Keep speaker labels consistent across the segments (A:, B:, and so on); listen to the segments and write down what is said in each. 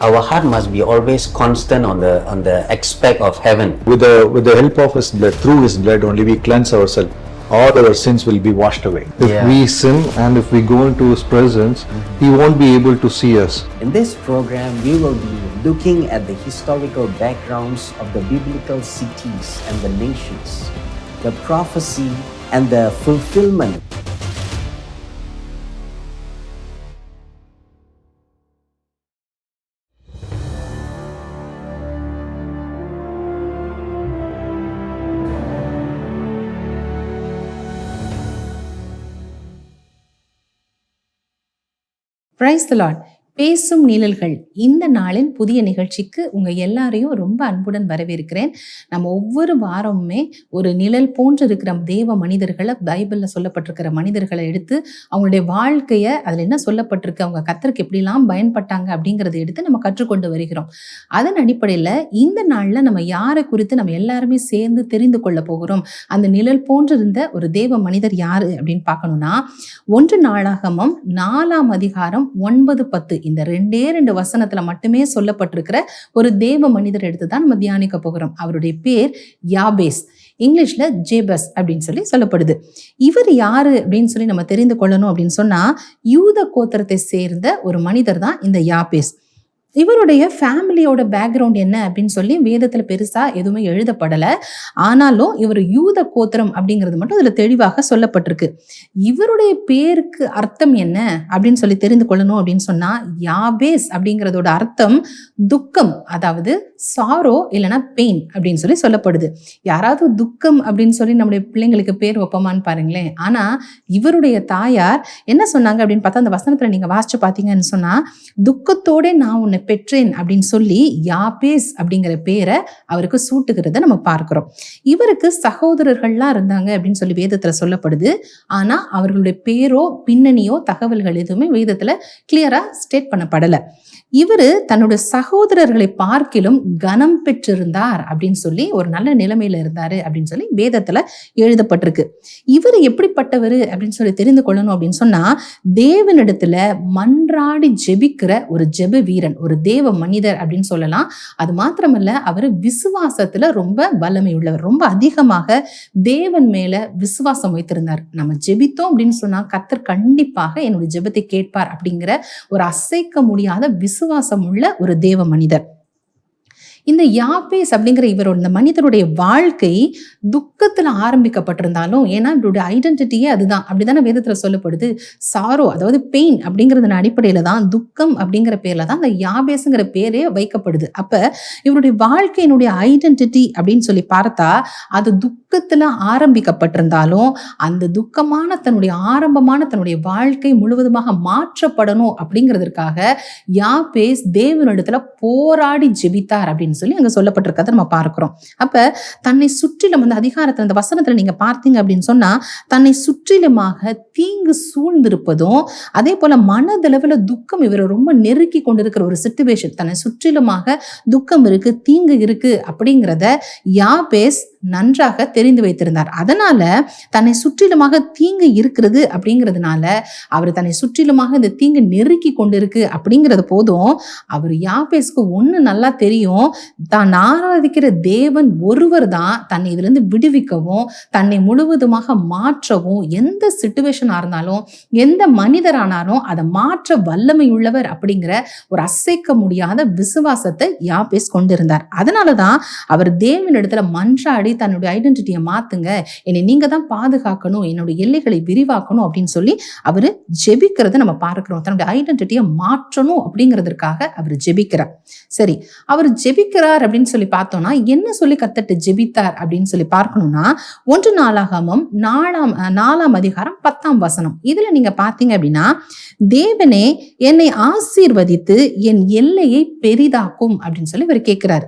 A: Our heart must be always constant on the on the aspect of heaven.
B: With the, with the help of His blood, through His blood only, we cleanse ourselves. All our sins will be washed away.
C: If
A: Yeah.
C: we sin and if we go into His presence, He won't be able to see us.
D: In this program, we will be looking at the historical backgrounds of the biblical cities and the nations, the prophecy and the fulfillment
E: Praise the Lord. பேசும் நிழல்கள். இந்த நாளின் புதிய நிகழ்ச்சிக்கு உங்கள் எல்லாரையும் ரொம்ப அன்புடன் வரவேற்கிறேன். நம்ம ஒவ்வொரு வாரமுமே ஒரு நிழல் போன்று இருக்கிற தேவ மனிதர்களை பைபிளில் சொல்லப்பட்டிருக்கிற மனிதர்களை எடுத்து அவங்களுடைய வாழ்க்கையை அதில் என்ன சொல்லப்பட்டிருக்கு அவங்க கத்தருக்கு எப்படிலாம் பயன்பட்டாங்க அப்படிங்கிறத எடுத்து நம்ம கற்றுக்கொண்டு வருகிறோம். அதன் அடிப்படையில் இந்த நாளில் நம்ம யாரை குறித்து நம்ம எல்லாருமே சேர்ந்து தெரிந்து கொள்ள போகிறோம்? அந்த நிழல் போன்றிருந்த ஒரு தேவ மனிதர் யார் அப்படின்னு பார்க்கணும்னா ஒன்று நாளாகமம் நாலாம் அதிகாரம் ஒன்பது பத்து இந்த ரெண்டே ரெண்டு வசனத்துல மட்டுமே சொல்லப்பட்டிருக்கிற ஒரு தேவ மனிதர் எடுத்து தான் நம்ம தியானிக்க போகிறோம். அவருடைய பேர் யாபேஸ். இங்கிலீஷ்ல ஜேபஸ் அப்படின்னு சொல்லி சொல்லப்படுது. இவர் யாரு அப்படின்னு சொல்லி நம்ம தெரிந்து கொள்ளணும் அப்படின்னு சொன்னா யூத கோத்திரத்தை சேர்ந்த ஒரு மனிதர் தான் இந்த யாபேஸ். இவருடைய ஃபேமிலியோட பேக்ரவுண்ட் என்ன அப்படின்னு சொல்லி வேதத்தில் பெருசாக எதுவுமே எழுதப்படலை. ஆனாலும் இவர் யூத கோத்திரம் அப்படிங்கிறது மட்டும் இதில் தெளிவாக சொல்லப்பட்டிருக்கு. இவருடைய பேருக்கு அர்த்தம் என்ன அப்படின்னு சொல்லி தெரிந்து கொள்ளணும் அப்படின்னு சொன்னால் யாபேஸ் அப்படிங்கிறதோட அர்த்தம் துக்கம் அதாவது சாரோ இல்லைன்னா பெயின் அப்படின்னு சொல்லி சொல்லப்படுது. யாராவது துக்கம் அப்படின்னு சொல்லி நம்முடைய பிள்ளைங்களுக்கு பேர் வைப்போமான்னு பாருங்களேன். ஆனால் இவருடைய தாயார் என்ன சொன்னாங்க அப்படின்னு பார்த்தா அந்த வசனத்தில் நீங்கள் வாசிச்சு பார்த்தீங்கன்னு சொன்னால் துக்கத்தோட நான் உன்னை பெற்றேன் அப்படின்னு சொல்லி யாபேஸ் அப்படிங்கிற பேரை அவருக்கு சூட்டுகிறத நம்ம பார்க்கிறோம். இவருக்கு சகோதரர்கள்லாம் இருந்தாங்க அப்படின்னு சொல்லி வேதத்துல சொல்லப்படுது. ஆனா அவர்களுடைய பேரோ பின்னணியோ தகவல்கள் எதுவுமே வேதத்துல கிளியரா ஸ்டேட் பண்ணப்படல. இவரு தன்னுடைய சகோதரர்களை பார்க்கிலும் கனம் பெற்றிருந்தார் அப்படின்னு சொல்லி ஒரு நல்ல நிலைமையில இருந்தாரு அப்படின்னு சொல்லி வேதத்துல எழுதப்பட்டிருக்கு. இவர் எப்படிப்பட்டவர் அப்படின்னு சொல்லி தெரிந்து கொள்ளணும் அப்படின்னு சொன்னா தேவனிடத்துல மன்றாடி ஜெபிக்கிற ஒரு ஜெப வீரன் ஒரு தேவ மனிதர் அப்படின்னு சொல்லலாம். அது மாத்திரமல்ல அவர் விசுவாசத்துல ரொம்ப வல்லமை உள்ளவர் ரொம்ப அதிகமாக தேவன் மேல விசுவாசம் வைத்திருந்தார். நம்ம ஜெபித்தோம் அப்படின்னு சொன்னா கத்தர் கண்டிப்பாக என்னுடைய ஜெபத்தை கேட்பார் அப்படிங்கிற ஒரு அசைக்க முடியாத விசுவாசம் உள்ள ஒரு தேவ மனிதர். இந்த யாபேஸ் அப்படிங்கிற இவரோட இந்த மனிதருடைய வாழ்க்கை துக்கத்தில் ஆரம்பிக்கப்பட்டிருந்தாலும் ஏன்னா இவருடைய ஐடென்டிட்டியே அதுதான். அப்படிதானே வேதத்தில் சொல்லப்படுது. சாரோ அதாவது பெயின் அப்படிங்கறதன் அடிப்படையில் தான் துக்கம் அப்படிங்கிற பேரில் தான் அந்த யாபேஸுங்கிற பேரே வைக்கப்படுது. அப்போ இவருடைய வாழ்க்கையினுடைய ஐடென்டிட்டி அப்படின்னு சொல்லி பார்த்தா அது துக்கத்தில் ஆரம்பிக்கப்பட்டிருந்தாலும் அந்த துக்கமான தன்னுடைய ஆரம்பமான தன்னுடைய வாழ்க்கை முழுவதுமாக மாற்றப்படணும் அப்படிங்கிறதுக்காக யாபேஸ் தேவனிடத்தில் போராடி ஜெபித்தார் அப்படின்னு சொல்லி அங்கே சொல்லப்பட்டிருக்கதை நம்ம பார்க்கிறோம். அப்போ தன்னை சுற்றிலும் அந்த அதிகாரத்தில் அந்த வசனத்தில் நீங்கள் பார்த்தீங்க அப்படின்னு சொன்னால் தன்னை சுற்றிலுமாக தீங்கு சூழ்ந்திருப்பதும் அதே போல் மனதளவில் துக்கம் இவரை ரொம்ப நெருக்கி கொண்டிருக்கிற ஒரு சுச்சுவேஷன் தன்னை சுற்றிலுமாக துக்கம் இருக்கு தீங்கு இருக்குது அப்படிங்கிறத யாபேஸ் நன்றாக தெரிந்து வைத்திருந்தார். அதனால தன்னை சுற்றிலுமாக தீங்கு இருக்கிறது அப்படிங்கிறதுனால அவர் தன்னை சுற்றிலுமாக இந்த தீங்கு நெருக்கி கொண்டிருக்கு அப்படிங்கிறது போதும் அவர் யாபேஸ்க்கு ஒன்று நல்லா தெரியும். தான் ஆராதிக்கிற தேவன் ஒருவர் தான் தன்னை இதிலிருந்து விடுவிக்கவும் தன்னை முழுவதுமாக மாற்றவும் எந்த சுச்சுவேஷனாக இருந்தாலும் எந்த மனிதரானாலும் அதை மாற்ற வல்லமை உள்ளவர் அப்படிங்கிற ஒரு அசைக்க முடியாத விசுவாசத்தை யாபேஸ் கொண்டிருந்தார். அதனால தான் அவர் தேவனிடத்துல மன்றாடி தன்னுடைய ஐடென்டிட்டியை மாத்துங்க. என்னை நீங்க தான் பாதுகாக்கணும். என்னுடைய எல்லைகளை விரிவாக்கணும் அப்படின்னு சொல்லி அவர் ஜெபிக்கிறத நம்ம பார்க்கிறோம். தன்னுடைய ஐடென்டிட்டியை மாற்றணும் அப்படிங்கிறதுக்காக அவர் ஜெபிக்கிறார். சரி அவர் ஜெபிக்கிறார் அப்படின்னு சொல்லி பார்த்தோம்னா என்ன சொல்லி கத்தட்டு ஜெபித்தார் அப்படின்னு சொல்லி பார்க்கணும்னா ஒன்று நாளாகமம் நாலாம் நாலாம் அதிகாரம் பத்தாம் வசனம். இதுல நீங்க பார்த்தீங்க அப்படின்னா தேவனே என்னை ஆசீர்வதித்து என் எல்லையை பெரிதாக்கும் அப்படின்னு சொல்லி இவர் கேட்கிறாரு.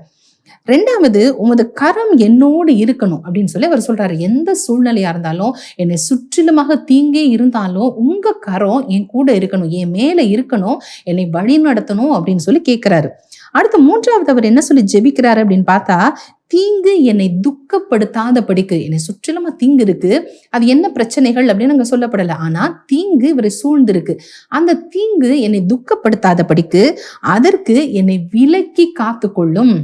E: ரெண்டாவது உமது கரம் என்னோடு இருக்கணும் அப்படின்னு சொல்லி அவர் சொல்றாரு. எந்த சூழ்நிலையா இருந்தாலும் என்னை சுற்றிலுமாக தீங்கே இருந்தாலும் உங்க கரம் என் கூட இருக்கணும் என் மேல இருக்கணும் என்னை வழி நடத்தணும் அப்படின்னு சொல்லி கேட்கிறாரு அடுத்து மூன்றாவது அவர் என்ன சொல்லி ஜெபிக்கிறாரு அப்படின்னு பார்த்தா தீங்கு என்னை துக்கப்படுத்தாத படிக்கு என்னை சுற்றிலுமா தீங்கு இருக்கு அது என்ன பிரச்சனைகள் அப்படின்னு அங்கே சொல்லப்படலை. ஆனா தீங்கு இவரை சூழ்ந்திருக்கு. அந்த தீங்கு என்னை துக்கப்படுத்தாத படிக்கு அதற்கு என்னை விலக்கி காத்துக்கொள்ளும்.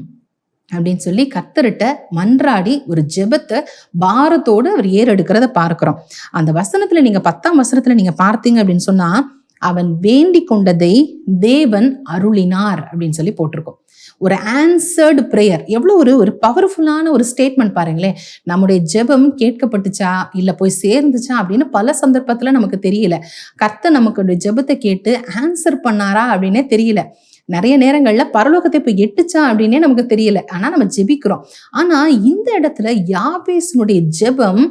E: அப்படின்னு சொல்லி கத்தர்கிட்ட மன்றாடி ஒரு ஜெபத்தை பாரத்தோடு அவர் ஏறெடுக்கிறத பார்க்கிறோம். அந்த வசனத்துல நீங்க பத்தாம் வசனத்துல நீங்க பார்த்தீங்க அப்படின்னு சொன்னா அவன் வேண்டி கொண்டதை தேவன் அருளினார் அப்படின்னு சொல்லி போட்டிருக்கோம். ஒரு ஆன்சர்டு ப்ரேயர் எவ்வளோ ஒரு ஒரு பவர்ஃபுல்லான ஒரு ஸ்டேட்மெண்ட் பாருங்களேன். நம்முடைய ஜெபம் கேட்கப்பட்டுச்சா இல்லை போய் சேர்ந்துச்சா அப்படின்னு பல சந்தர்ப்பத்தில் நமக்கு தெரியல. கர்த்த நமக்கு ஜெபத்தை கேட்டு ஆன்சர் பண்ணாரா அப்படின்னே தெரியல. நிறைய நேரங்களில் பரலோகத்தை போய் எட்டுச்சா அப்படின்னே நமக்கு தெரியல. ஆனால் நம்ம ஜெபிக்கிறோம். ஆனால் இந்த இடத்துல யாபேசனுடைய ஜெபம்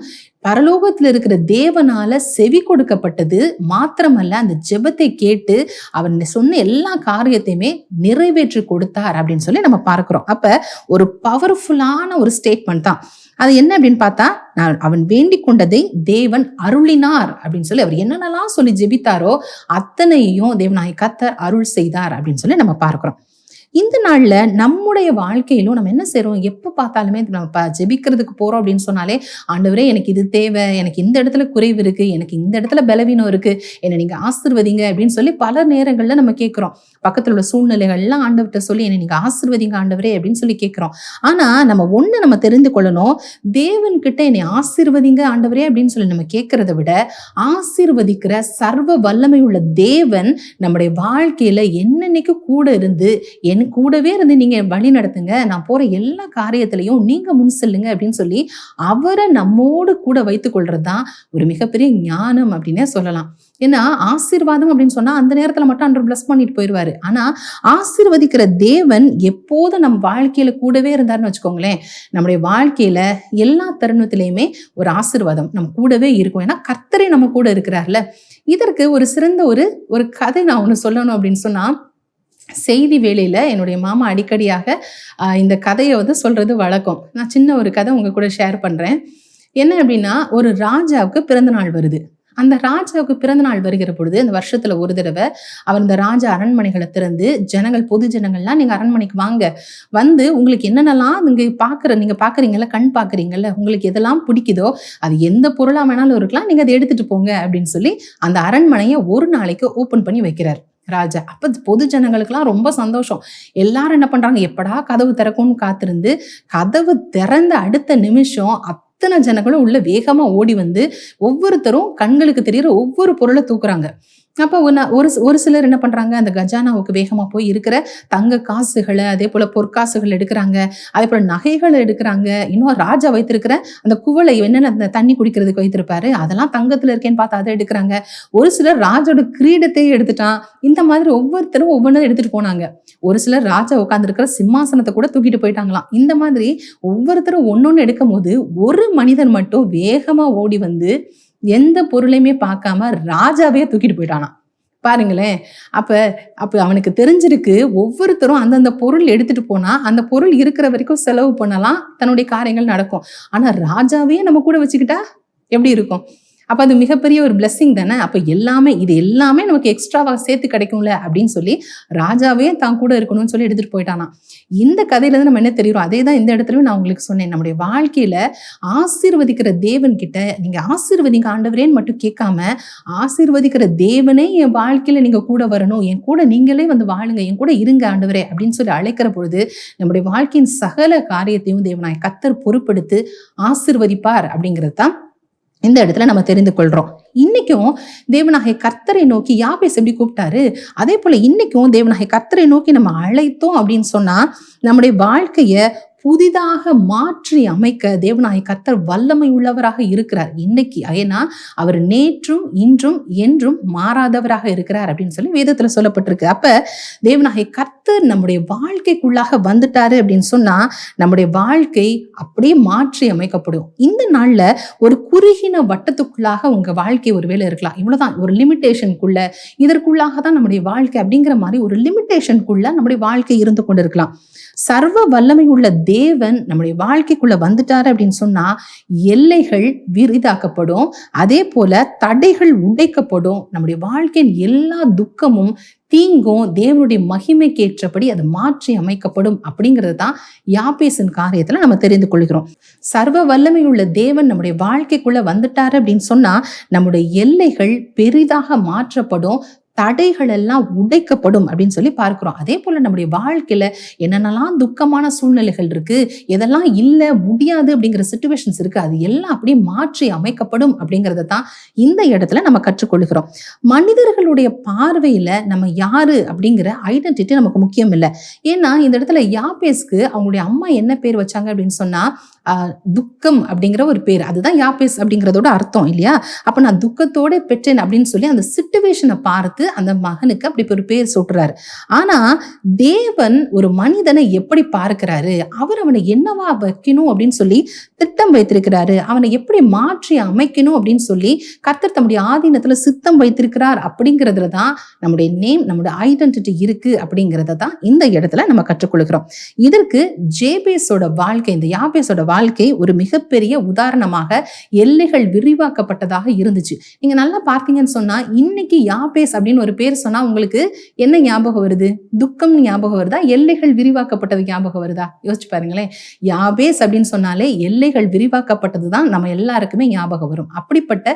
E: பரலோகத்தில் இருக்கிற தேவனால செவி கொடுக்கப்பட்டது மாத்திரமல்ல அந்த ஜெபத்தை கேட்டு அவர் சொன்ன எல்லா காரியத்தையுமே நிறைவேற்றி கொடுத்தார் அப்படின்னு சொல்லி நம்ம பார்க்குறோம். அப்போ ஒரு பவர்ஃபுல்லான ஒரு ஸ்டேட்மெண்ட் தான். அது என்ன அப்படின்னு பார்த்தா நான் அவன் வேண்டிக் கொண்டதை தேவன் அருளினார் அப்படின்னு சொல்லி அவர் என்னென்னலாம் சொல்லி ஜெபித்தாரோ அத்தனையும் தேவனாய் கத்தர் அருள் செய்தார் அப்படின்னு சொல்லி நம்ம பார்க்குறோம். இந்த நாள்ல நம்முடைய வாழ்க்கையிலும் நம்ம என்ன செய்கிறோம் எப்போ பார்த்தாலுமே நம்ம ப- ஜெபிக்கிறதுக்கு போறோம் அப்படின்னு சொன்னாலே ஆண்டவரே எனக்கு இது தேவை. எனக்கு இந்த இடத்துல குறைவு இருக்கு. எனக்கு இந்த இடத்துல பலவீனம் இருக்கு. என்னை நீங்க ஆசிர்வதிங்க அப்படின்னு சொல்லி பல நேரங்கள்ல நம்ம கேட்கிறோம். பக்கத்தில் உள்ள சூழ்நிலைகள்லாம் ஆண்டவர்கிட்ட சொல்லி என்னை நீங்கள் ஆசிர்வதிங்க ஆண்டவரே அப்படின்னு சொல்லி கேட்குறோம். ஆனால் நம்ம ஒன்று நம்ம தெரிந்து கொள்ளணும். தேவன்கிட்ட என்னை ஆசிர்வதிங்க ஆண்டவரே அப்படின்னு சொல்லி நம்ம கேட்கறத விட ஆசிர்வதிக்கிற சர்வ வல்லமை உள்ள தேவன் நம்முடைய வாழ்க்கையில என்னென்னைக்கு கூட இருந்து என் கூடவே இருந்து நீங்கள் வழி நடத்துங்க. நான் போகிற எல்லா காரியத்திலையும் நீங்கள் முன் செல்லுங்க அப்படின்னு சொல்லி அவரை நம்மோடு கூட வைத்துக்கொள்கிறது தான் ஒரு மிகப்பெரிய ஞானம் அப்படின்னே சொல்லலாம். ஏன்னா ஆசீர்வாதம் அப்படின்னு சொன்னா அந்த நேரத்துல மட்டும் அன்று பிளஸ் பண்ணிட்டு போயிடுவாரு ஆனா ஆசீர்வதிக்கிற தேவன் எப்போதும் நம்ம வாழ்க்கையில கூடவே இருந்தாருன்னு வச்சுக்கோங்களேன். நம்முடைய வாழ்க்கையில எல்லா தருணத்திலையுமே ஒரு ஆசீர்வாதம் நம்ம கூடவே இருக்கும். ஏன்னா கர்த்தரை நம்ம கூட இருக்கிறார்ல. இதற்கு ஒரு சிறந்த ஒரு ஒரு கதை நான் ஒன்று சொல்லணும் அப்படின்னு சொன்னா செய்தி வேலையில் என்னுடைய மாமா அடிக்கடியாக இந்த கதையை வந்து சொல்றது வழக்கம். நான் சின்ன ஒரு கதை உங்க கூட ஷேர் பண்றேன். என்ன அப்படின்னா ஒரு ராஜாவுக்கு பிறந்த நாள் வருது. அந்த ராஜாவுக்கு பிறந்த நாள் வருகிற பொழுது அந்த வருஷத்துல ஒரு தடவை அவர் இந்த ராஜா அரண்மனைகளை திறந்து ஜனங்கள் பொது ஜனங்கள்லாம் நீங்க அரண்மனைக்கு வாங்க. வந்து உங்களுக்கு என்னென்னலாம் நீங்க பாக்குற நீங்க பாக்குறீங்கல்ல கண் பாக்குறீங்கல்ல உங்களுக்கு எதெல்லாம் பிடிக்குதோ அது எந்த பொருளா வேணாலும் இருக்கலாம் நீங்க அதை எடுத்துட்டு போங்க அப்படின்னு சொல்லி அந்த அரண்மனையை ஒரு நாளைக்கு ஓபன் பண்ணி வைக்கிறார் ராஜா. அப்ப பொது ஜனங்களுக்குலாம் ரொம்ப சந்தோஷம். எல்லாரும் என்ன பண்றாங்க? எப்படா கதவு திறக்கும்னு காத்திருந்து கதவு திறந்த அடுத்த நிமிஷம் அத்தனை ஜனங்களும் உள்ள வேகமா ஓடி வந்து ஒவ்வொருத்தரும் கண்களுக்கு தெரியிற ஒவ்வொரு பொருளை தூக்குறாங்க. அப்போ ஒன்று ஒரு ஒரு சிலர் என்ன பண்ணுறாங்க அந்த கஜானாவுக்கு வேகமாக போய் இருக்கிற தங்க காசுகளை அதே போல் பொற்காசுகள் எடுக்கிறாங்க அதே போல் நகைகளை எடுக்கிறாங்க. இன்னும் ராஜா வைத்திருக்கிற அந்த குவளை என்னென்ன அந்த தண்ணி குடிக்கிறதுக்கு வைத்திருப்பாரு அதெல்லாம் தங்கத்தில் இருக்கேன்னு பார்த்து அதை எடுக்கிறாங்க. ஒரு சிலர் ராஜோட கிரீடத்தையே எடுத்துட்டான். இந்த மாதிரி ஒவ்வொருத்தரும் ஒவ்வொன்றும் எடுத்துட்டு போனாங்க. ஒரு சிலர் ராஜா உட்காந்துருக்கிற சிம்மாசனத்தை கூட தூக்கிட்டு போயிட்டாங்களாம். இந்த மாதிரி ஒவ்வொருத்தரும் ஒன்னொன்னு எடுக்கும் போது ஒரு மனிதன் மட்டும் வேகமாக ஓடி வந்து எந்த பொருளையுமே பார்க்காம ராஜாவே தூக்கிட்டு போயிட்டானா பாருங்களேன். அப்ப அப்ப அவனுக்கு தெரிஞ்சிருக்கு ஒவ்வொருத்தரும் அந்தந்த பொருள் எடுத்துட்டு போனா அந்த பொருள் இருக்கிற வரைக்கும் செலவு பண்ணலாம் தன்னுடைய காரியங்கள் நடக்கும். ஆனா ராஜாவே நம்ம கூட வச்சுக்கிட்டா எப்படி இருக்கும்? அப்போ அது மிகப்பெரிய ஒரு பிளெஸ்ஸிங் தானே? அப்போ எல்லாமே இது எல்லாமே நமக்கு எக்ஸ்ட்ராவாக சேர்த்து கிடைக்கும்ல அப்படின்னு சொல்லி ராஜாவே தான் கூட இருக்கணும்னு சொல்லி எடுத்துகிட்டு போயிட்டானா இந்த கதையிலேருந்து நம்ம என்ன தெரியும் அதே தான் இந்த இடத்துலையும் நான் உங்களுக்கு சொன்னேன். நம்முடைய வாழ்க்கையில் ஆசீர்வதிக்கிற தேவன் கிட்ட நீங்கள் ஆசீர்வதிங்க ஆண்டவரேன்னு மட்டும் கேட்காம ஆசீர்வதிக்கிற தேவனே என் வாழ்க்கையில் நீங்கள் கூட வரணும். என் கூட நீங்களே வந்து வாழுங்க. என் கூட இருங்க ஆண்டவரே அப்படின்னு சொல்லி அழைக்கிற பொழுது நம்முடைய வாழ்க்கையின் சகல காரியத்தையும் தேவனாய் கத்தர் பொறுப்படுத்து ஆசீர்வதிப்பார் அப்படிங்கிறது தான் இந்த இடத்துல நம்ம தெரிந்து கொள்றோம் இன்னைக்கும் தேவனாகிய கர்த்தரை நோக்கி யாபேஸ் எப்படி கூப்பிட்டாரு? அதே போல இன்னைக்கும் தேவநாகை கர்த்தரை நோக்கி நம்ம அழைத்தோம் அப்படின்னு சொன்னா நம்முடைய வாழ்க்கைய புதிதாக மாற்றி அமைக்க தேவநாயக கர்த்தர் வல்லமை உள்ளவராக இருக்கிறார். இன்னைக்கு ஏன்னா அவர் நேற்றும் இன்றும் என்றும் மாறாதவராக இருக்கிறார் அப்படின்னு சொல்லி வேதத்துல சொல்லப்பட்டிருக்கு. அப்ப தேவனாகிய கர்த்தர் நம்முடைய வாழ்க்கைக்குள்ளாக வந்துட்டாரு அப்படின்னு சொன்னா நம்முடைய வாழ்க்கை அப்படியே மாற்றி அமைக்கப்படும். இந்த நாள்ல ஒரு குறுகின வட்டத்துக்குள்ளாக உங்க வாழ்க்கை ஒருவேளை இருக்கலாம். இவ்வளவுதான். ஒரு லிமிட்டேஷனுக்குள்ள இதற்குள்ளாக தான் நம்முடைய வாழ்க்கை அப்படிங்கிற மாதிரி ஒரு லிமிட்டேஷனுக்குள்ள நம்முடைய வாழ்க்கை இருந்து கொண்டிருக்கலாம். சர்வ வல்லமை உள்ள தேவன் நம்முடைய வாழ்க்கைக்குள்ள வந்துட்டாரு அப்படின்னு சொன்னா எல்லைகள் விரிதாக்கப்படும். அதே போல தடைகள் உடைக்கப்படும். நம்முடைய வாழ்க்கையின் எல்லா துக்கமும் தீங்கும் தேவனுடைய மகிமைக்கு ஏற்றபடி அது மாற்றி அமைக்கப்படும் அப்படிங்கிறது தான் யாபேசின் காரியத்துல நம்ம தெரிந்து கொள்கிறோம். சர்வ வல்லமை உள்ள தேவன் நம்முடைய வாழ்க்கைக்குள்ள வந்துட்டாரு அப்படின்னு சொன்னா நம்முடைய எல்லைகள் பெரிதாக மாற்றப்படும். தடைகள் எல்லாம் உடைக்கப்படும் அப்படின்னு சொல்லி பார்க்கிறோம். அதே போல நம்முடைய வாழ்க்கையில என்னென்னலாம் துக்கமான சூழ்நிலைகள் இருக்கு எதெல்லாம் இல்லை முடியாது அப்படிங்கிற சுச்சுவேஷன்ஸ் இருக்கு அது எல்லாம் அப்படியே மாற்றி அமைக்கப்படும் அப்படிங்கிறத தான் இந்த இடத்துல நம்ம கற்றுக்கொள்கிறோம். மனிதர்களுடைய பார்வையில நம்ம யாரு அப்படிங்கிற ஐடென்டிட்டி நமக்கு முக்கியம் இல்லை. ஏன்னா இந்த இடத்துல யாபேஸ்க்கு அவங்களுடைய அம்மா என்ன பேர் வச்சாங்க அப்படின்னு சொன்னா துக்கம் அப்படிங்கிற ஒரு பேர். அதுதான் யாபேஸ் அப்படிங்கிறதோட அர்த்தம் இல்லையா? அப்போ நான் துக்கத்தோட பெற்றேன் அப்படின்னு சொல்லி அந்த சுச்சுவேஷனை பார்த்து அந்த மகனுக்கு அப்படி ஒரு பேர் சொல்றாரு ஆனா தேவன் ஒரு மனிதனை எப்படி பார்க்கிறாரு? அவர் அவனை என்னவா வைக்கணும் அப்படின்னு சொல்லி திட்டம் வைத்திருக்கிறாரு. அவனை எப்படி மாற்றி அமைக்கணும் அப்படின்னு சொல்லி கர்த்தர் தம்முடைய ஆதீனத்துல சித்தம் வைத்திருக்கிறார் அப்படிங்கிறதுல தான் நம்முடைய நேம் நம்முடைய ஐடென்டிட்டி இருக்கு அப்படிங்கிறத தான் இந்த இடத்துல நம்ம கற்றுக்கொள்கிறோம். இதற்கு ஜேபேஸோட வாழ்க்கை இந்த யாபேஸோட வாழ்க்கை வாழ்க்கை ஒரு மிகப்பெரிய உதாரணமாக எல்லைகள் விரிவாக்கப்பட்டதாக இருந்துச்சு. நீங்க நல்லா பார்த்தீங்கன்னு சொன்னா இன்னைக்கு யாபேஸ் அப்படின்னு ஒரு பேர் சொன்னா உங்களுக்கு என்ன ஞாபகம் வருது? துக்கம் ஞாபகம் வருதா? எல்லைகள் விரிவாக்கப்பட்டது ஞாபகம் வருதா? யோசிச்சு பாருங்களேன். யாபேஸ் அப்படின்னு சொன்னாலே எல்லைகள் விரிவாக்கப்பட்டது தான் நம்ம எல்லாருக்குமே ஞாபகம் வரும். அப்படிப்பட்ட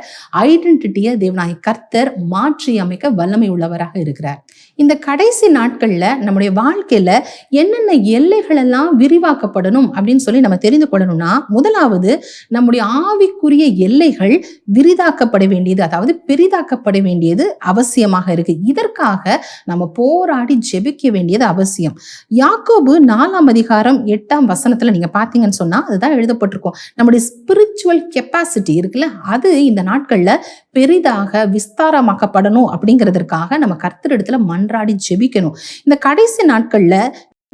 E: ஐடென்டிட்டியை தேவனாய் கர்த்தர் மாற்றி அமைக்க வல்லமை உள்ளவராக இருக்கிறார். இந்த கடைசி நாட்களில் நம்முடைய வாழ்க்கையில் என்னென்ன எல்லைகளெல்லாம் விரிவாக்கப்படணும் அப்படின்னு சொல்லி நம்ம தெரிந்து கொள்ளணும்னா முதலாவது நம்முடைய ஆவிக்குரிய எல்லைகள் விரிதாக்கப்பட வேண்டியது அதாவது பெரிதாக்கப்பட வேண்டியது அவசியமாக இருக்கு. இதற்காக நம்ம போராடி ஜெபிக்க வேண்டியது அவசியம். யாக்கோபு நாலாம் அதிகாரம் எட்டாம் வசனத்துல நீங்க பாத்தீங்கன்னு சொன்னா அதுதான் எழுதப்பட்டிருக்கும். நம்முடைய ஸ்பிரிச்சுவல் கெப்பாசிட்டி இருக்குல்ல அது இந்த நாட்கள்ல பெரிதாக விஸ்தாரமாக்கப்படணும் அப்படிங்கிறதுக்காக நம்ம கர்த்தரிடத்துல மன்றாடி ஜெபிக்கணும். இந்த கடைசி நாட்கள்ல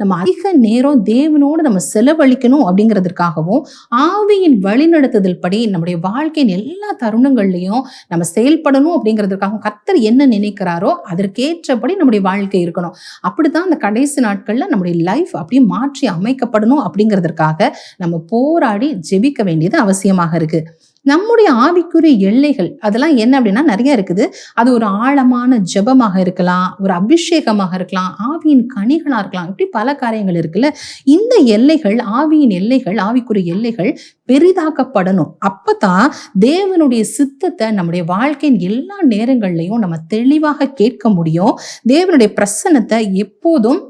E: நம்ம அதிக நேரம் தேவனோடு நம்ம செலவழிக்கணும் அப்படிங்கிறதுக்காகவும் ஆவியின் வழிநடத்துதல் படி நம்முடைய வாழ்க்கையின் எல்லா தருணங்கள்லையும் நம்ம செயல்படணும் அப்படிங்கிறதுக்காகவும் கர்த்தர் என்ன நினைக்கிறாரோ அதற்கேற்றபடி நம்முடைய வாழ்க்கை இருக்கணும். அப்படி தான் அந்த கடைசி நாட்களில் நம்முடைய லைஃப் அப்படியே மாற்றி அமைக்கப்படணும் அப்படிங்கிறதுக்காக நம்ம போராடி ஜெபிக்க வேண்டியது அவசியமாக இருக்குது நம்முடைய ஆவிக்குரிய எல்லைகள் அதெல்லாம் என்ன அப்படின்னா நிறைய இருக்குது. அது ஒரு ஆழமான ஜெபமாக இருக்கலாம் ஒரு அபிஷேகமாக இருக்கலாம் ஆவியின் கனிகளாக இருக்கலாம். இப்படி பல காரியங்கள் இருக்குல்ல. இந்த எல்லைகள் ஆவியின் எல்லைகள் ஆவிக்குரிய எல்லைகள் பெரிதாக்கப்படணும். அப்பதான் தேவனுடைய சித்தத்தை நம்முடைய வாழ்க்கையின் எல்லா நேரங்கள்லையும் நம்ம தெளிவாக கேட்க முடியும். தேவனுடைய பிரசன்னத்தை எப்போதும்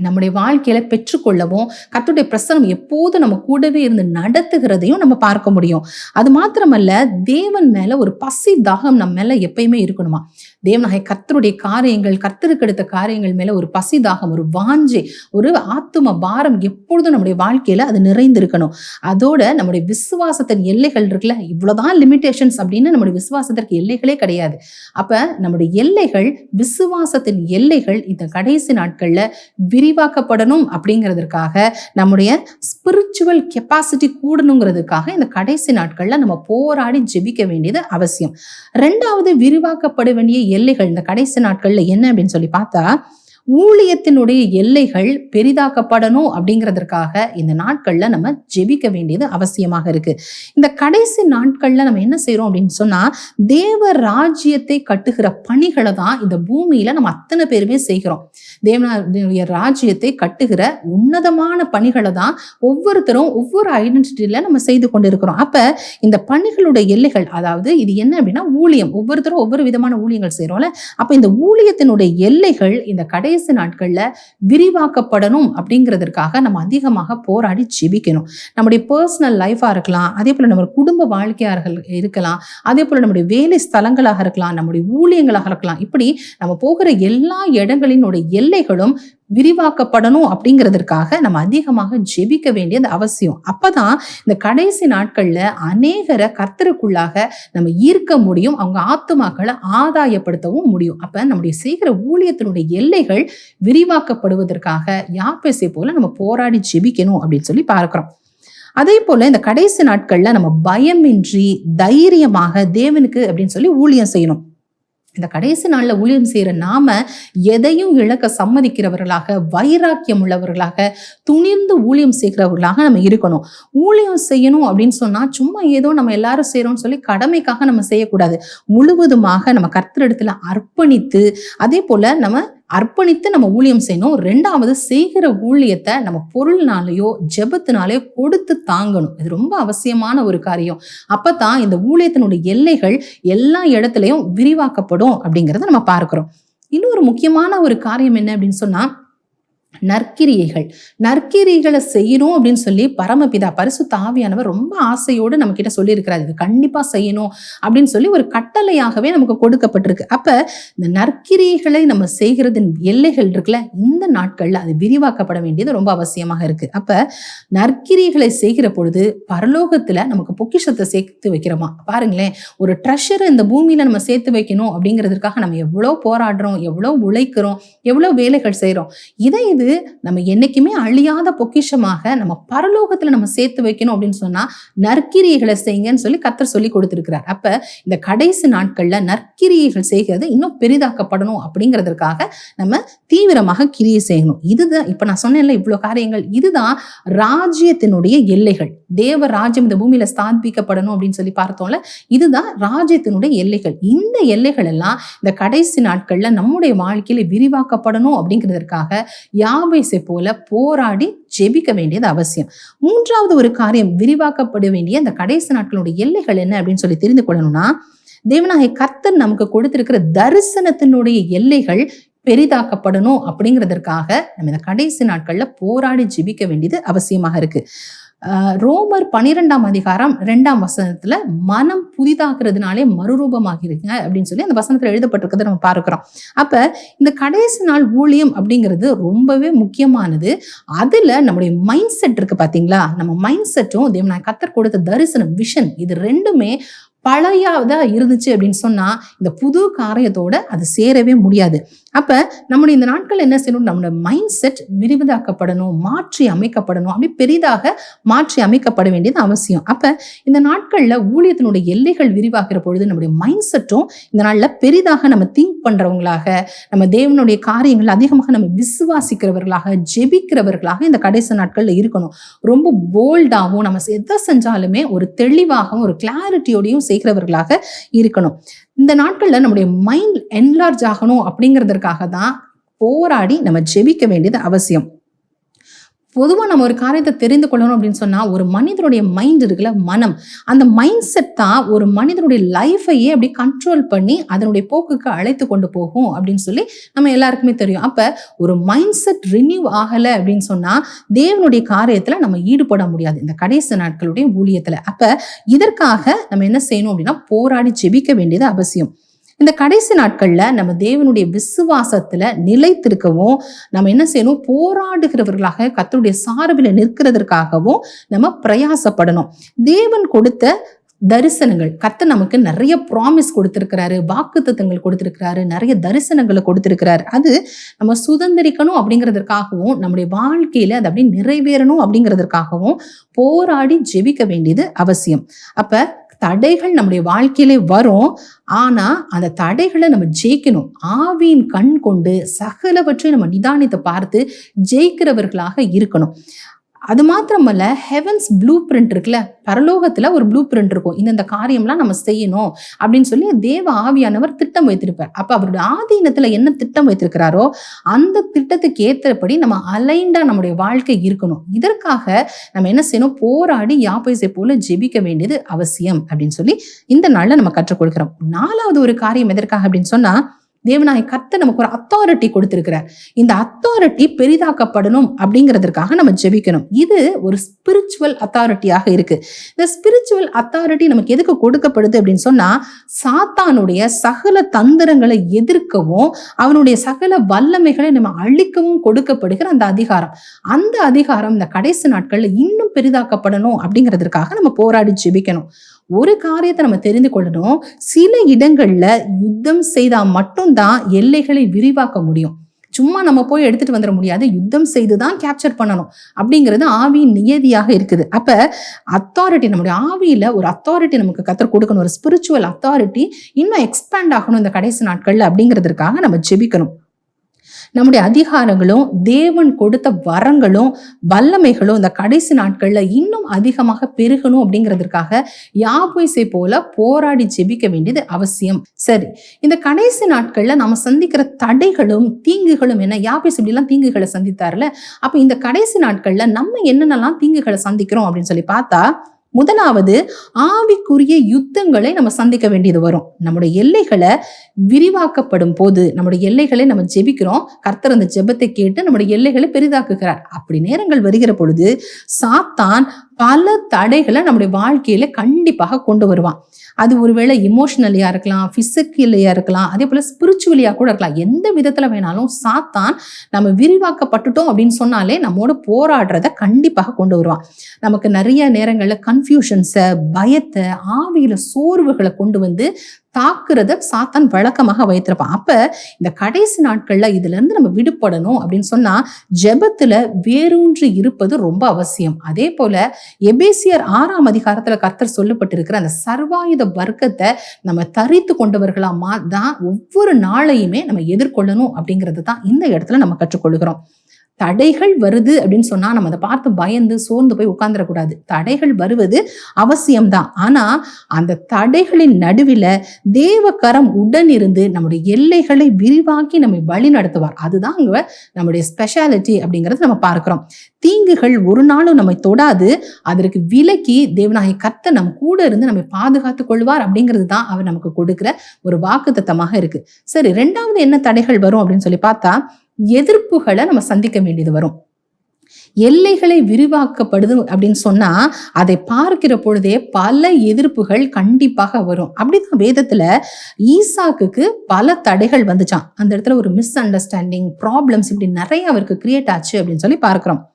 E: நம்முடைய வாழ்க்கையில பெற்றுக்கொள்ளவும் கத்துடைய பிரசனம் எப்போதும் நம்ம கூடவே இருந்து நடத்துகிறதையும் நம்ம பார்க்க முடியும். அது மாத்திரமல்ல தேவன் மேல ஒரு பசி தாகம் நம்ம மேல எப்பயுமே இருக்கணுமா? தேவநாயக கர்த்தருடைய காரியங்கள் கர்த்தருக்கு எடுத்த காரியங்கள் மேல ஒரு பசிதாகம் ஒரு வாஞ்சி ஒரு ஆத்தும பாரம் எப்பொழுதும் நம்முடைய வாழ்க்கையில அது நிறைந்திருக்கணும். அதோட நம்முடைய விசுவாசத்தின் எல்லைகள் இருக்குல்ல இவ்வளவுதான் லிமிடேஷன்ஸ் அப்படின்னு நம்முடைய விசுவாசத்திற்கு எல்லைகளே கிடையாது. அப்ப நம்முடைய எல்லைகள் விசுவாசத்தின் எல்லைகள் இந்த கடைசி நாட்கள்ல விரிவாக்கப்படணும் அப்படிங்கிறதுக்காக நம்முடைய ஸ்பிரிச்சுவல் கெப்பாசிட்டி கூடணுங்கிறதுக்காக இந்த கடைசி நாட்கள்ல நம்ம போராடி ஜெபிக்க வேண்டியது அவசியம். ரெண்டாவது விரிவாக்கப்பட வேண்டிய எல்லைகள் இந்த கடைசி நாட்கள்ல என்ன அப்படின்னு சொல்லி பார்த்தா ஊழியத்தினுடைய எல்லைகள் பெரிதாக்கப்படணும் அப்படிங்கிறதுக்காக இந்த நாட்கள்ல நம்ம ஜெபிக்க வேண்டியது அவசியமாக இருக்கு. இந்த கடைசி நாட்கள்ல நம்ம என்ன செய்யறோம் அப்படின்னு சொன்னா தேவ ராஜ்யத்தை கட்டுகிற பணிகளை தான் இந்த பூமியில நம்ம அத்தனை பேருமே செய்கிறோம். தேவனுடைய ராஜ்யத்தை கட்டுகிற உன்னதமான பணிகளை தான் ஒவ்வொருத்தரும் ஒவ்வொரு ஐடென்டிட்டியில நம்ம செய்து கொண்டு இருக்கிறோம் அப்ப இந்த பணிகளுடைய எல்லைகள் அதாவது இது என்ன அப்படின்னா ஊழியம். ஒவ்வொருத்தரும் ஒவ்வொரு விதமான ஊழியங்கள் செய்யறோம்ல அப்ப இந்த ஊழியத்தினுடைய எல்லைகள் இந்த கடைசி நாட்கள்ல விரிவாக்கப்படணும் அப்படிங்கிறதுக்காக நம்ம அதிகமாக போராடி ஜெபிக்கணும். நம்முடைய பர்சனல் லைஃபாக இருக்கலாம் அதே போல நம்ம குடும்ப வாழ்க்கையாக இருக்கலாம் அதே போல நம்முடைய வேலை ஸ்தலங்களாக இருக்கலாம் நம்முடைய ஊழியங்களாக இருக்கலாம். இப்படி நம்ம போகிற எல்லா இடங்களினுடைய எல்லைகளும் விரிவாக்கப்படணும் அப்படிங்கிறதுக்காக நம்ம அதிகமாக ஜெபிக்க வேண்டியது அவசியம். அப்பதான் இந்த கடைசி நாட்கள்ல அநேகரை கர்த்தருக்குள்ளாக நம்ம ஈர்க்க முடியும் அவங்க ஆத்துமாக்களை ஆதாயப்படுத்தவும் முடியும். அப்ப நம்முடைய செய்கிற ஊழியத்தினுடைய எல்லைகள் விரிவாக்கப்படுவதற்காக யாப்பேசை போல நம்ம போராடி ஜெபிக்கணும் அப்படின்னு சொல்லி பார்க்கிறோம். அதே போல இந்த கடைசி நாட்கள்ல நம்ம பயமின்றி தைரியமாக தேவனுக்கு அப்படின்னு சொல்லி ஊழியம் செய்யணும். இந்த கடைசி நாளில் ஊழியம் செய்கிற நாம எதையும் இழக்க சம்மதிக்கிறவர்களாக வைராக்கியம் உள்ளவர்களாக துணிந்து ஊழியம் செய்கிறவர்களாக நம்ம இருக்கணும். ஊழியம் செய்யணும் அப்படின்னு சொன்னால் சும்மா ஏதோ நம்ம எல்லாரும் செய்கிறோம்னு சொல்லி கடமைக்காக நம்ம செய்யக்கூடாது. முழுவதுமாக நம்ம கர்த்தரிடத்துல அர்ப்பணித்து அதே போல் நம்ம அர்ப்பணித்து நம்ம ஊழியம் செய்யணும். ரெண்டாவது செய்கிற ஊழியத்தை நம்ம பொருள்னாலேயோ ஜெபத்தினாலேயோ கொடுத்து தாங்கணும். இது ரொம்ப அவசியமான ஒரு காரியம். அப்பதான் இந்த ஊழியத்தினுடைய எல்லைகள் எல்லா இடத்துலையும் விரிவாக்கப்படும் அப்படிங்கிறத நம்ம பார்க்குறோம். இன்னொரு முக்கியமான ஒரு காரியம் என்ன அப்படின்னு சொன்னா நற்கிரியைகள். நற்கிரியைகளை செய்யணும் அப்படின்னு சொல்லி பரமபிதா பரிசுத்த ஆவியானவர் ரொம்ப ஆசையோடு நம்ம கிட்ட சொல்லியிருக்கிறார். இது கண்டிப்பா செய்யணும் அப்படின்னு சொல்லி ஒரு கட்டளையாகவே நமக்கு கொடுக்கப்பட்டிருக்கு. அப்ப இந்த நற்கிரியைகளை நம்ம செய்கிறதின் எல்லைகள் இருக்குல்ல இந்த நாட்கள்ல அது விரிவாக்கப்பட வேண்டியது ரொம்ப அவசியமாக இருக்கு. அப்ப நற்கிரியைகளை செய்கிற பொழுது பரலோகத்துல நமக்கு பொக்கிஷத்தை சேர்த்து வைக்கிறோமா? பாருங்களேன் ஒரு ட்ரெஷரை இந்த பூமியில நம்ம சேர்த்து வைக்கணும் அப்படிங்கிறதுக்காக நம்ம எவ்வளோ போராடுறோம் எவ்வளோ உழைக்கிறோம் எவ்வளோ வேலைகள் செய்கிறோம் இதை இது நம்ம என்னைக்குமே அழியாத பொக்கிஷமாக நம்ம பரலோகத்துல நம்ம சேர்த்து வைக்கணும் அப்படின்னு சொன்னா நற்கிரியைகளை செய்யுங்கன்னு சொல்லி கத்தர் சொல்லி கொடுத்துருக்கிறார். அப்ப இந்த கடைசி நாட்கள்ல நற்கிரியைகள் செய்கிறது இன்னும் பெரிதாக்கப்படணும் அப்படிங்கிறதுக்காக நம்ம தீவிரமாக கிரியை செய்யணும். இதுதான் இப்ப நான் சொன்னேன்ல இவ்வளவு காரியங்கள். இதுதான் ராஜ்யத்தினுடைய எல்லைகள். தேவ ராஜ்யம் இந்த பூமியில ஸ்தாபிக்கப்படணும் அப்படின்னு சொல்லி பார்த்தோம்ல இதுதான் ராஜ்யத்தினுடைய எல்லைகள். இந்த எல்லைகள் எல்லாம் இந்த கடைசி நாட்கள்ல நம்முடைய வாழ்க்கையில விரிவாக்கப்படணும் அப்படிங்கிறதுக்காக யாபேசை போல போராடி ஜெபிக்க வேண்டியது அவசியம். மூன்றாவது ஒரு காரியம் விரிவாக்கப்பட வேண்டிய அந்த கடைசி நாட்களுடைய எல்லைகள் என்ன அப்படின்னு சொல்லி தெரிந்து கொள்ளணும்னா தேவநாயக கர்த்தர் நமக்கு கொடுத்திருக்கிற தரிசனத்தினுடைய எல்லைகள் பெரிதாக்கப்படணும் அப்படிங்கிறதற்காக நம்ம இந்த கடைசி நாட்கள்ல போராடி ஜெபிக்க வேண்டியது அவசியமாக இருக்கு. ரோமர் பனிரெண்டாம் அதிகாரம் ரெண்டாம் வசனத்துல மனம் புதிதாகிறதுனாலே மறுரூபமாகிருங்க அப்படின்னு சொல்லி அந்த வசனத்துல எழுதப்பட்டிருக்கிறத நம்ம பார்க்கிறோம். அப்ப இந்த கடைசி நாள் ஊழியம் அப்படிங்கிறது ரொம்பவே முக்கியமானது. அதுல நம்முடைய மைண்ட் செட் இருக்கு பாத்தீங்களா? நம்ம மைண்ட் செட்டும் தேவனாய் கத்தர் கொடுத்த தரிசனம் விஷன் இது ரெண்டுமே பழையாவதா இருந்துச்சு அப்படின்னு சொன்னா இந்த புது காரியத்தோட அது சேரவே முடியாது. அப்போ நம்முடைய இந்த நாட்கள் என்ன செய்யணும்? நம்மளோட மைண்ட் செட் விரிவதாக்கப்படணும் மாற்றி அமைக்கப்படணும். அப்படி பெரிதாக மாற்றி அமைக்கப்பட வேண்டியது அவசியம். அப்போ இந்த நாட்களில் ஊழியத்தினுடைய எல்லைகள் விரிவாகிற பொழுது நம்முடைய மைண்ட் செட்டும் இந்த நாளில் பெரிதாக நம்ம திங்க் பண்ணுறவங்களாக நம்ம தேவனுடைய காரியங்கள் அதிகமாக நம்ம விசுவாசிக்கிறவர்களாக ஜெபிக்கிறவர்களாக இந்த கடைசி நாட்களில் இருக்கணும். ரொம்ப போல்டாகவும் நம்ம எதை செஞ்சாலுமே ஒரு தெளிவாகவும் ஒரு கிளாரிட்டியோடையும் செய்கிறவர்களாக இருக்கணும். இந்த நாட்களில் நம்முடைய மைண்ட் என்லார்ஜ் ஆகணும் அப்படிங்கிறதுக்காக தான் போராடி நம்ம ஜெபிக்க வேண்டியது அவசியம். பொதுவாக நம்ம ஒரு காரியத்தை தெரிந்து கொள்ளணும் அப்படின்னு சொன்னால் ஒரு மனிதனுடைய மைண்ட் இருக்குல்ல மனம். அந்த மைண்ட் செட் தான் ஒரு மனிதனுடைய லைஃபையே அப்படி கண்ட்ரோல் பண்ணி அதனுடைய போக்குக்கு அழைத்து கொண்டு போகும் அப்படின்னு சொல்லி நம்ம எல்லாருக்குமே தெரியும். அப்போ ஒரு மைண்ட் செட் ரினியூ ஆகலை அப்படின்னு சொன்னால் தேவனுடைய காரியத்தில் நம்ம ஈடுபட முடியாது. இந்த கடைசி நாட்களுடைய ஊழியத்தில். அப்போ இதற்காக நம்ம என்ன செய்யணும் அப்படின்னா போராடி ஜெபிக்க வேண்டியது அவசியம். இந்த கடைசி நாட்கள்ல நம்ம தேவனுடைய விசுவாசத்துல நிலைத்திருக்கவும் நம்ம என்ன செய்யணும்? போராடுகிறவர்களாக கத்தருடைய சார்பில் நிற்கிறதற்காகவும் நம்ம பிரயாசப்படணும். தேவன் கொடுத்த தரிசனங்கள் கத்த நமக்கு நிறைய ப்ராமிஸ் கொடுத்துருக்கிறாரு வாக்கு தத்துவங்கள் கொடுத்துருக்கிறாரு நிறைய தரிசனங்களை கொடுத்துருக்கிறாரு. அது நம்ம சுதந்திரிக்கணும் அப்படிங்கிறதுக்காகவும் நம்முடைய வாழ்க்கையில் அது அப்படியே நிறைவேறணும் அப்படிங்கிறதுக்காகவும் போராடி ஜெபிக்க வேண்டியது அவசியம். அப்போ தடைகள் நம்முடைய வாழ்க்கையிலே வரும். ஆனால் அந்த தடைகளை நம்ம ஜெயிக்கணும். ஆவியின் கண் கொண்டு சகலவற்றை நம்ம நிதானித்து பார்த்து ஜெயிக்கிறவர்களாக இருக்கணும். அது மாத்திரமல்ல ஹெவன்ஸ் ப்ளூ பிரிண்ட் இருக்குல்ல பரலோகத்தில் ஒரு ப்ளூ பிரிண்ட் இருக்கும். இந்தந்த காரியம்லாம் நம்ம செய்யணும் அப்படின்னு சொல்லி தேவ ஆவியானவர் திட்டம் வைத்திருப்பார். அப்போ அவருடைய ஆதீனத்தில் என்ன திட்டம் வைத்திருக்கிறாரோ அந்த திட்டத்துக்கு ஏற்றபடி நம்ம அலைண்டாக நம்முடைய வாழ்க்கை இருக்கணும். இதற்காக நம்ம என்ன செய்யணும்? போராடி யாப்பைசை போல ஜெபிக்க வேண்டியது அவசியம் அப்படின்னு சொல்லி இந்த நாளில் நம்ம கற்றுக்கொள்கிறோம் நாலாவது ஒரு காரியம் எதற்காக அப்படின்னு சொன்னால் தேவநாய கர்த்த நமக்கு ஒரு அத்தாரிட்டி கொடுத்திருக்கிறார். இந்த அத்தாரிட்டி பெரிதாக்கப்படணும் அப்படிங்கிறதுக்காக நம்ம ஜெபிக்கணும். இது ஒரு ஸ்பிரிச்சுவல் அத்தாரிட்டியாக இருக்கு. இந்த ஸ்பிரிச்சுவல் அத்தாரிட்டி நமக்கு எதுக்கு கொடுக்கப்படுது அப்படின்னு சொன்னா சாத்தானுடைய சகல தந்திரங்களை எதிர்க்கவும் அவனுடைய சகல வல்லமைகளை நம்ம அழிக்கவும் கொடுக்கப்படுகிற அந்த அதிகாரம். அந்த அதிகாரம் இந்த கடைசி நாட்கள்ல இன்னும் பெரிதாக்கப்படணும் அப்படிங்கிறதுக்காக நம்ம போராடி ஜெபிக்கணும். ஒரு காரியத்தை நம்ம தெரிந்து கொள்ளணும். சில இடங்கள்ல யுத்தம் செய்தா மட்டும்தான் எல்லைகளை விரிவாக்க முடியும். சும்மா நம்ம போய் எடுத்துட்டு வந்துட முடியாது. யுத்தம் செய்து தான் கேப்சர் பண்ணணும். அப்படிங்கிறது ஆவியின் நியதியாக இருக்குது. அப்ப அத்தாரிட்டி நம்முடைய ஆவியில ஒரு அத்தாரிட்டி நமக்கு கத்தர் கொடுக்கணும். ஒரு ஸ்பிரிச்சுவல் அத்தாரிட்டி இன்னும் எக்ஸ்பேண்ட் ஆகணும் இந்த கடைசி நாட்கள்ல அப்படிங்கிறதுக்காக நம்ம ஜெபிக்கணும். நம்முடைய அதிகாரங்களும் தேவன் கொடுத்த வரங்களும் வல்லமைகளும் இந்த கடைசி நாட்களில் இன்னும் அதிகமாக பெருகணும் அப்படிங்கிறதுக்காக யாபோய்ஸை போல போராடி ஜெபிக்க வேண்டியது அவசியம். சரி இந்த கடைசி நாட்களில் நம்ம சந்திக்கிற தடைகளும் தீங்குகளும் என்ன? யாபோய்ஸ் இப்படிலாம் தீங்குகளை சந்தித்தார்ல? அப்போ இந்த கடைசி நாட்களில் நம்ம என்னென்னலாம் தீங்குகளை சந்திக்கிறோம் அப்படின்னு சொல்லி பார்த்தா முதலாவது ஆவிக்குரிய யுத்தங்களை நம்ம சந்திக்க வேண்டியது வரும். நம்முடைய எல்லைகளை விரிவாக்கப்படும் போது நம்முடைய எல்லைகளை நம்ம ஜெபிக்கிறோம். கர்த்தர் அந்த ஜெபத்தை கேட்டு நம்முடைய எல்லைகளை பெரிதாக்குகிறார். அப்படி நேரங்கள் வருகிற பொழுது சாத்தான் பல தடைகளை நம்முடைய வாழ்க்கையில கண்டிப்பாக கொண்டு வருவான். அது ஒருவேளை இமோஷனலியா இருக்கலாம் பிசிக்கலியா இருக்கலாம் அதே போல ஸ்பிரிச்சுவலியா கூட இருக்கலாம். எந்த விதத்துல வேணாலும் சாத்தான் நம்ம விரிவாக்கப்பட்டுட்டோம் அப்படின்னு சொன்னாலே நம்மோட போராடுறத கண்டிப்பாக கொண்டு வருவான். நமக்கு நிறைய நேரங்கள்ல கன்ஃபியூஷன்ஸை பயத்தை ஆவியில சோர்வுகளை கொண்டு வந்து தாக்குறத சாத்தான் வழக்கமாக வைத்திருப்பான். அப்ப இந்த கடைசி நாட்கள்ல இதுல இருந்து நம்ம விடுபடணும் அப்படின்னு சொன்னா ஜெபத்துல வேரூன்றி இருப்பது ரொம்ப அவசியம். அதே போல எபேசியர் ஆறாம் அதிகாரத்துல கர்த்தர் சொல்லப்பட்டிருக்கிற அந்த சர்வாயுத வர்க்கத்தை நம்ம தரித்து கொண்டவர்களாமா தான் ஒவ்வொரு நாளையுமே நம்ம எதிர்கொள்ளணும் அப்படிங்கிறது தான் இந்த இடத்துல நம்ம கற்றுக்கொள்கிறோம். தடைகள் வருது அப்படின்னு சொன்னா நம்ம அதை பார்த்து பயந்து சோர்ந்து போய் உட்கார்ந்துடக்கூடாது. தடைகள் வருவது அவசியம்தான். ஆனா அந்த தடைகளின் நடுவில தேவக்கரம் உடன் இருந்து நம்முடைய எல்லைகளை விரிவாக்கி நம்மை வழி நடத்துவார். அதுதான் அங்க நம்முடைய ஸ்பெஷாலிட்டி அப்படிங்கறது நம்ம பார்க்கிறோம். தீங்குகள் ஒரு நாளும் நம்மை தொடாது. அதற்கு விலக்கி தேவநாயக கத்த நம்ம கூட இருந்து நம்மை பாதுகாத்து கொள்வார் அப்படிங்கிறது தான் அவர் நமக்கு கொடுக்கிற ஒரு வாக்குத்தத்தமாக இருக்கு. சரி ரெண்டாவது என்ன தடைகள் வரும் அப்படின்னு சொல்லி பார்த்தா எதிர்ப்புகளை நம்ம சந்திக்க வேண்டியது வரும். எல்லைகளை விரிவாக்கப்படுது அப்படின்னு சொன்னா அதை பார்க்கிற பொழுதே பல எதிர்ப்புகள் கண்டிப்பாக வரும். அப்படிதான் வேதத்துல ஈசாக்குக்கு பல தடைகள் வந்துச்சான் அந்த இடத்துல ஒரு மிஸ் அண்டர்ஸ்டாண்டிங் ப்ராப்ளம்ஸ் இப்படி நிறைய அவருக்கு கிரியேட் ஆச்சு அப்படின்னு சொல்லி பார்க்கிறோம்.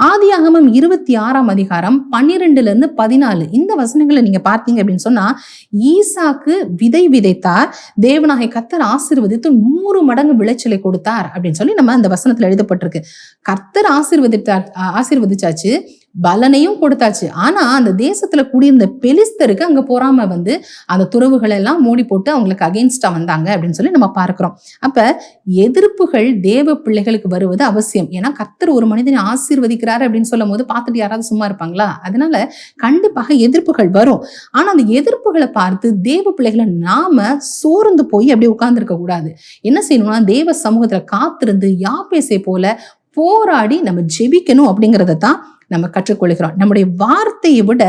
E: ஆதியாகமம் இருபத்தி ஆறாம் அதிகாரம் பன்னிரெண்டுல இருந்து பதினாலு. இந்த வசனங்களை நீங்க பார்த்தீங்க அப்படின்னு சொன்னா ஈசாக்கு விதை விதைத்தார். தேவநாகை கர்த்தர் ஆசிர்வதித்து நூறு மடங்கு விளைச்சலை கொடுத்தார் அப்படின்னு சொல்லி நம்ம அந்த வசனத்துல எழுதப்பட்டிருக்கு. கர்த்தர் ஆசீர்வதித்தார் ஆசிர்வதிச்சாச்சு. பலனையும் கொடுத்தாச்சு. ஆனா அந்த தேசத்துல கூடியிருந்த பெலிஸ்தருக்கு அங்க போறாம வந்து அந்த துறவுகளை எல்லாம் மூடி போட்டு அவங்களுக்கு அகெயின்ஸ்டா வந்தாங்க அப்படின்னு சொல்லி நம்ம பார்க்கிறோம். அப்ப எதிர்ப்புகள் தேவ பிள்ளைகளுக்கு வருவது அவசியம். ஏன்னா கத்தர் ஒரு மனிதனை ஆசீர்வதிக்கிறாரு அப்படின்னு சொல்லும் போது பார்த்துட்டு யாராவது சும்மா இருப்பாங்களா? அதனால கண்டிப்பாக எதிர்ப்புகள் வரும். ஆனா அந்த எதிர்ப்புகளை பார்த்து தேவ பிள்ளைகளை நாம சோர்ந்து போய் அப்படியே உட்கார்ந்துருக்க கூடாது. என்ன செய்யணும்னா தேவ சமூகத்துல காத்திருந்து யாப்பேசை போல போராடி நம்ம ஜெபிக்கணும் அப்படிங்கறத தான் நம்ம கற்றுக்கொள்கிறோம். நம்முடைய வார்த்தையை விட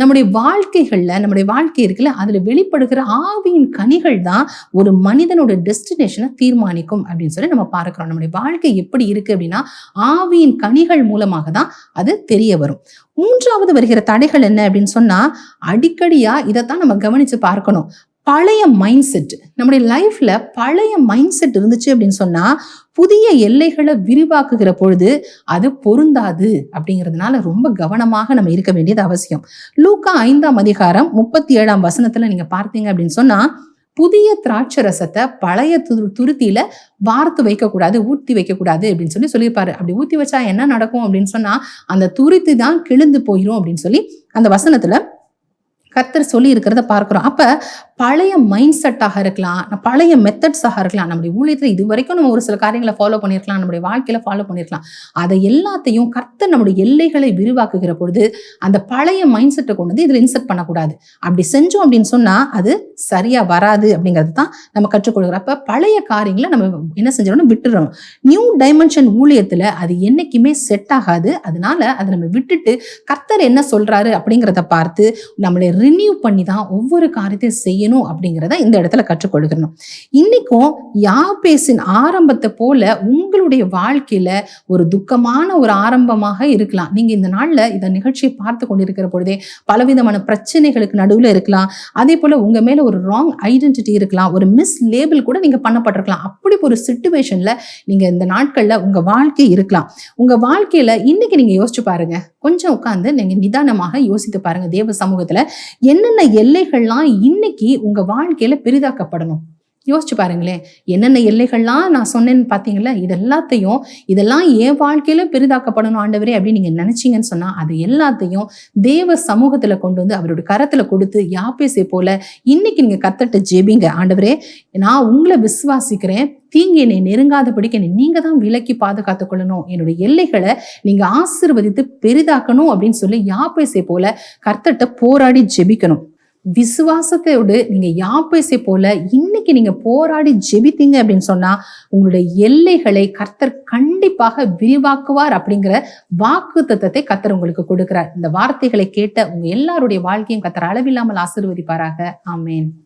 E: நம்முடைய வாழ்க்கைகள்ல நம்முடைய வாழ்க்கை இருக்குல்ல அதுல வெளிப்படுகிற ஆவியின் கனிகள் தான் ஒரு மனிதனோட டெஸ்டினேஷனை தீர்மானிக்கும் அப்படின்னு சொல்லி நம்ம பார்க்கிறோம். நம்முடைய வாழ்க்கை எப்படி இருக்கு அப்படின்னா ஆவியின் கனிகள் மூலமாக தான் அது தெரிய வரும். மூன்றாவது வருகிற தடைகள் என்ன அப்படின்னு சொன்னா அடிக்கடியா இதைத்தான் நம்ம கவனிச்சு பார்க்கணும். பழைய மைண்ட் செட் நம்முடைய லைஃப்ல பழைய மைண்ட் செட் இருந்துச்சு அப்படின்னு சொன்னா புதிய எல்லைகளை விரிவாக்குகிற பொழுது அது பொருந்தாது அப்படிங்கிறதுனால ரொம்ப கவனமாக நம்ம இருக்க வேண்டியது அவசியம். லூக்கா ஐந்தாம் அதிகாரம் முப்பத்தி ஏழாம் வசனத்துல நீங்க பார்த்தீங்க அப்படின்னு சொன்னா புதிய திராட்சை ரசத்தை பழைய துரு துருத்தியில வார்த்து வைக்கக்கூடாது ஊற்றி வைக்கக்கூடாது அப்படின்னு சொல்லி சொல்லியிருப்பாரு. அப்படி ஊற்றி வச்சா என்ன நடக்கும் அப்படின்னு சொன்னா அந்த துருத்தி தான் கிழிந்து போயிடும் அப்படின்னு சொல்லி அந்த வசனத்துல கர்த்தர் சொல்லி இருக்கிறத பார்க்கிறோம். அப்ப பழைய மைண்ட் செட்டாக இருக்கலாம் பழைய மெத்தட்ஸாக இருக்கலாம் நம்முடைய ஊழியத்தில் இது வரைக்கும் நம்ம ஒரு சில காரியங்களை ஃபாலோ பண்ணியிருக்கலாம் நம்முடைய வாழ்க்கையில் ஃபாலோ பண்ணியிருக்கலாம். அதை எல்லாத்தையும் கர்த்தர் நம்முடைய எல்லைகளை விரிவாக்குகிற பொழுது அந்த பழைய மைண்ட் செட்டை கொண்டு வந்து இதில் இன்செர்ட் பண்ணக்கூடாது. அப்படி செஞ்சோம் அப்படின்னு சொன்னால் அது சரியாக வராது அப்படிங்கிறது தான் நம்ம கற்றுக்கொள்கிறோம் பழைய காரியங்களை நம்ம என்ன செஞ்சிடணும்? விட்டுறோம் நியூ டைமென்ஷன் ஊழியத்தில் அது என்றைக்குமே செட் ஆகாது. அதனால அதை நம்ம விட்டுட்டு கர்த்தர் என்ன சொல்கிறாரு அப்படிங்கிறத பார்த்து நம்மளை ரினியூ பண்ணி தான் ஒவ்வொரு காரியத்தையும் செய்யணும் அப்படிங்கிறத இந்த இடத்துல கற்றுக்கொள்கிறோம் இன்னைக்கும் யாபேசின் ஆரம்பத்தை போல உங்களுடைய வாழ்க்கையில ஒரு துக்கமான ஒரு ஆரம்பமாக இருக்கலாம். நீங்க இந்த நாள்ல இந்த நிகழ்ச்சியை பார்த்து கொண்டிருக்கிற பொழுதே பலவிதமான பிரச்சனைகளுக்கு நடுவில் இருக்கலாம். அதே போல உங்க மேல ஒரு ராங் ஐடென்டிட்டி இருக்கலாம். ஒரு மிஸ் லேபிள் கூட நீங்க பண்ணப்பட்டிருக்கலாம். அப்படி ஒரு சுச்சுவேஷன்ல நீங்க இந்த நாட்கள்ல உங்க வாழ்க்கை இருக்கலாம். உங்க வாழ்க்கையில இன்னைக்கு நீங்க யோசிச்சு பாருங்க. கொஞ்சம் உட்காந்து நீங்க நிதானமாக யோசித்து பாருங்க தேவ சமூகத்துல என்னென்ன எல்லைகள்லாம் இன்னைக்கு உங்க வாழ்க்கையில பெரிதாக்கப்படணும். யோசிச்சு பாருங்களேன். என்னென்ன எல்லைகள்லாம் நான் சொன்னேன்னு பார்த்தீங்களா இது எல்லாத்தையும் இதெல்லாம் என் வாழ்க்கையில பெரிதாக்கப்படணும் ஆண்டவரே அப்படின்னு நீங்க நினைச்சீங்கன்னு சொன்னா அது எல்லாத்தையும் தேவ சமூகத்துல கொண்டு வந்து அவருடைய கரத்துல கொடுத்து யாப்பேசே போல இன்னைக்கு நீங்க கத்தட்ட ஜெபிங்க. ஆண்டவரே நான் உங்களை விசுவாசிக்கிறேன். தீங்கு என்னை நெருங்காதபடிக்கு என்னை நீங்க தான் விலக்கி பாதுகாத்துக் கொள்ளணும். என்னுடைய எல்லைகளை நீங்க ஆசீர்வதித்து பெரிதாக்கணும் அப்படின்னு சொல்லி யாப்பேசே போல கர்த்தட்ட போராடி ஜெபிக்கணும். விசுவாசத்தோடு நீங்க யாப்பேசை போல இன்னைக்கு நீங்க போராடி ஜெபித்தீங்க அப்படின்னு சொன்னா உங்களுடைய எல்லைகளை கர்த்தர் கண்டிப்பாக விரிவாக்குவார் அப்படிங்கிற வாக்கு தத்துவத்தை கர்த்தர் உங்களுக்கு கொடுக்கிறார். இந்த வார்த்தைகளை கேட்ட உங்க எல்லாருடைய வாழ்க்கையும் கர்த்தர் அளவில்லாமல் ஆசிர்வதிப்பாராக. ஆமேன்.